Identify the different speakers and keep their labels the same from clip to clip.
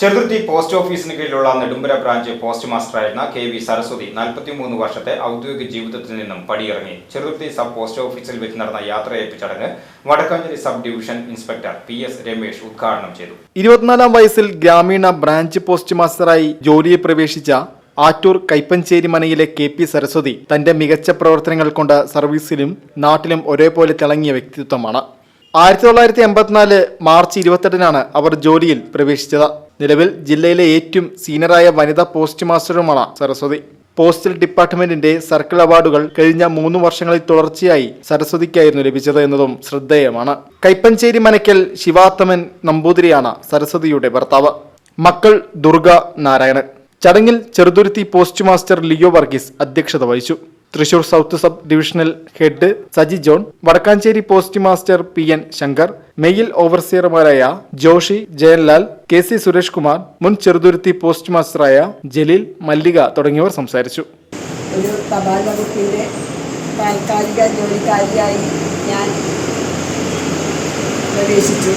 Speaker 1: Cheruthuruthy post ഓഫീസിന് കീഴിലുള്ള Nedumpara branch post മാസ്റ്ററായിരുന്ന കെ വി സരസ്വതി നാൽപ്പത്തിമൂന്ന് വർഷത്തെ ഔദ്യോഗിക ജീവിതത്തിൽ നിന്നും പടിയിറങ്ങി. ചെറുതുരുത്തി സബ് പോസ്റ്റ് ഓഫീസിൽ വെച്ച് നടന്ന യാത്രയയപ്പ് ചടങ്ങ് Vadakkanchery sub division inspector P S Ramesh ഉദ്ഘാടനം ചെയ്തു.
Speaker 2: ഇരുപത്തിനാലാം വയസ്സിൽ ഗ്രാമീണ ബ്രാഞ്ച് പോസ്റ്റ് മാസ്റ്ററായി ജോലിയെ പ്രവേശിച്ച ആറ്റൂർ കൈപ്പഞ്ചേരി മനയിലെ കെ പി സരസ്വതി തന്റെ മികച്ച പ്രവർത്തനങ്ങൾ കൊണ്ട് സർവീസിലും നാട്ടിലും ഒരേപോലെ തിളങ്ങിയ വ്യക്തിത്വമാണ്. ആയിരത്തി തൊള്ളായിരത്തി എൺപത്തിനാല് മാർച്ച് ഇരുപത്തെട്ടിനാണ് അവർ ജോലിയിൽ പ്രവേശിച്ചത്. നിലവിൽ ജില്ലയിലെ ഏറ്റവും സീനിയറായ വനിതാ പോസ്റ്റ് മാസ്റ്ററുമാണ് സരസ്വതി. പോസ്റ്റൽ ഡിപ്പാർട്ട്മെന്റിന്റെ സർക്കിൾ അവാർഡുകൾ കഴിഞ്ഞ മൂന്ന് വർഷങ്ങളിൽ തുടർച്ചയായി സരസ്വതിക്കായിരുന്നു ലഭിച്ചത് എന്നതും ശ്രദ്ധേയമാണ്. കൈപ്പഞ്ചേരി മനക്കൽ ശിവാത്തമൻ നമ്പൂതിരിയാണ് സരസ്വതിയുടെ ഭർത്താവ്. മക്കൾ ദുർഗ നാരായണൻ. ചടങ്ങിൽ Cheruthuruthy post master Leo Varghese അധ്യക്ഷത വഹിച്ചു. Thrissur south sub divisional head Saji John Vadakkanchery postmaster P N Shankar mail ഓവർസിയർമാരായ Joshy Jayanlal K C Suresh Kumar മുൻ ചെറുതുരുത്തി പോസ്റ്റ് മാസ്റ്ററായ ജലീൽ മല്ലിക തുടങ്ങിയവർ സംസാരിച്ചു.
Speaker 3: ഒരു തപാൽ വകുപ്പിന്റെ താൽക്കാലിക ജോലിക്കാരിയായി ഞാൻ പ്രവേശിച്ചു.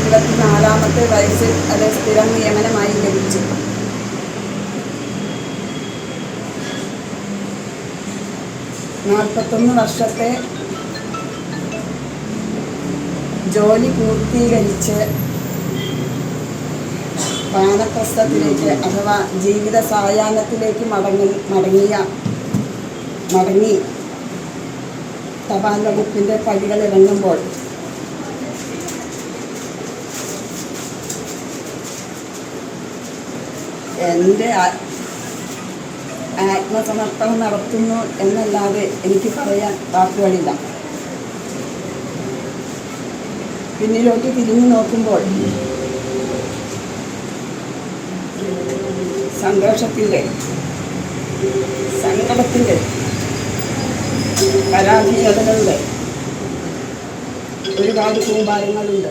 Speaker 3: ഇരുപത്തിനാലാമത്തെ വയസ്സിൽ അത് സ്ഥിരം നിയമനമായി ലഭിച്ചു. നാൽപ്പത്തൊന്ന് വർഷത്തെ ജോലി പൂർത്തീകരിച്ച് വാനപ്രസ്ഥത്തിലേക്ക് അഥവാ ജീവിത സായാഹ്നത്തിലേക്ക് മടങ്ങി മടങ്ങിയ മടങ്ങി തപാൽ വകുപ്പിന്റെ പടികൾ ഇറങ്ങുമ്പോൾ എന്റെ ആത്മസമർപ്പണം നടത്തുന്നു എന്നല്ലാതെ എനിക്ക് പറയാൻ വാക്കുകളില്ല. പിന്നിലോട്ട് തിരിഞ്ഞു നോക്കുമ്പോൾ സന്തോഷത്തിന്റെ സങ്കടത്തിന്റെ പരാധീനതകളുടെ ഒരുപാട് കൂമ്പാരങ്ങളുണ്ട്.